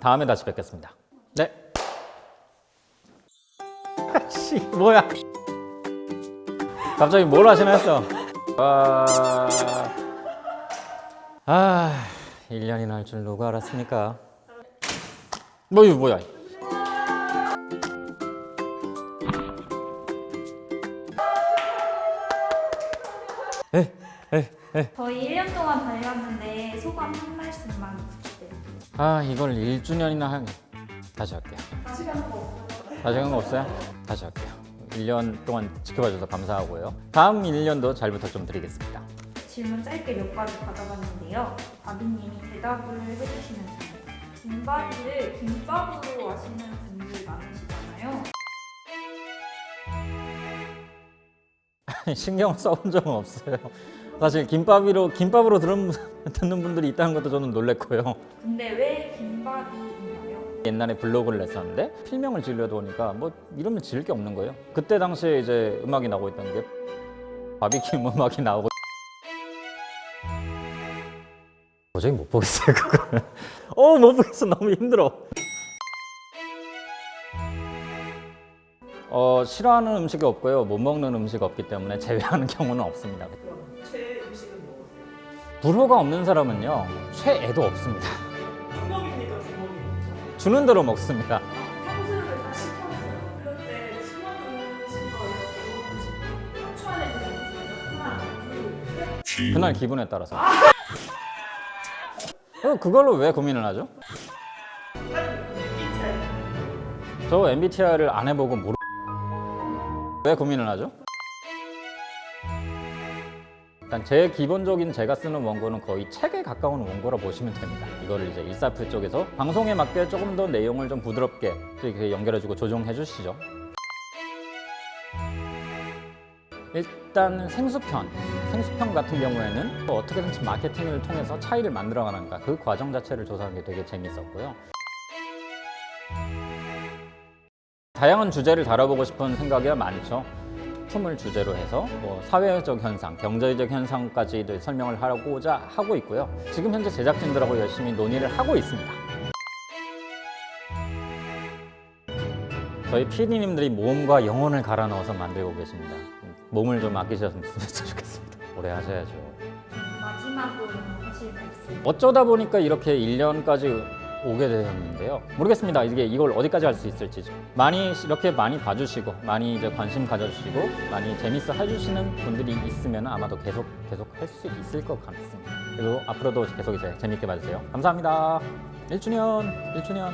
다음에 다시 뵙겠습니다. 네. 씨, 뭐야? 갑자기 뭘 하시나 했어. 아, 아 1년이나 할 줄 누가 알았습니까? 뭐 이거 뭐야? 에, 에, 에. 저희 1년 동안 다녀왔는데 소감 한 말씀만 부탁드립니다. 아 이걸 1주년이나 한 다시 할게요. 다시 가는 거 없어요? 다시 할게요. 1년 동안 지켜봐 줘서 감사하고요. 다음 1년도 잘 부탁 좀 드리겠습니다. 질문 짧게 몇 가지 받아봤는데요. 바비님이 대답을 해주시면서 김밥을 김밥으로 아시는 분들 많으시잖아요. 신경 써본 적은 없어요. 사실 김밥으로 김밥으로 들은, 듣는 분들이 있다는 것도 저는 놀랬고요. 근데 왜 김밥이 있나요? 옛날에 블로그를 냈었는데 필명을 지으려다 보니까 뭐 이러면 지을 게 없는 거예요. 그때 당시에 이제 음악이 나오고 있던 게 바비큐 음악이 나오고 도저히 못 보겠어요 그걸. 어못 보겠어 너무 힘들어. 어 싫어하는 음식이 없고요 못 먹는 음식 없기 때문에 제외하는 경우는 없습니다. 최애 음식은 뭐세요? 불호가 없는 사람은요 최애도 없습니다. 주먹입니까 주먹이? 주는 대로 먹습니다. 탕수육을 다 시켰어요. 그럴 때 신호등 신거 이렇게 추천해 주세요. 하나, 둘, 셋. 그날 기분에 따라서. 어, 그걸로 왜 고민을 하죠? 빨리 MBTI. 저 MBTI를 안 해보고 모르. 왜 고민을 하죠? 일단 제 기본적인 제가 쓰는 원고는 거의 책에 가까운 원고라 보시면 됩니다. 이거를 이제 일사표 쪽에서 방송에 맞게 조금 더 내용을 좀 부드럽게 연결해주고 조정해 주시죠. 일단 생수편, 생수편 같은 경우에는 또 어떻게든지 마케팅을 통해서 차이를 만들어가는가 그 과정 자체를 조사하는 게 되게 재밌었고요. 다양한 주제를 다뤄보고 싶은 생각이 많죠. 품을 주제로 해서 뭐 사회적 현상, 경제적 현상까지도 설명을 하고자 하고 있고요. 지금 현재 제작진들하고 열심히 논의를 하고 있습니다. 저희 PD님들이 몸과 영혼을 갈아 넣어서 만들고 계십니다. 몸을 좀 아끼셨으면 좋겠습니다. 오래 하셔야죠. 마지막으로 하실 말씀. 어쩌다 보니까 이렇게 1년까지 오게 되었는데요. 모르겠습니다. 이게 이걸 어디까지 할 수 있을지. 많이 이렇게 많이 봐주시고 많이 이제 관심 가져주시고 많이 재밌어 해주시는 분들이 있으면 아마도 계속 계속 할 수 있을 것 같습니다. 그리고 앞으로도 계속 이제 재밌게 봐주세요. 감사합니다. 1주년, 1주년.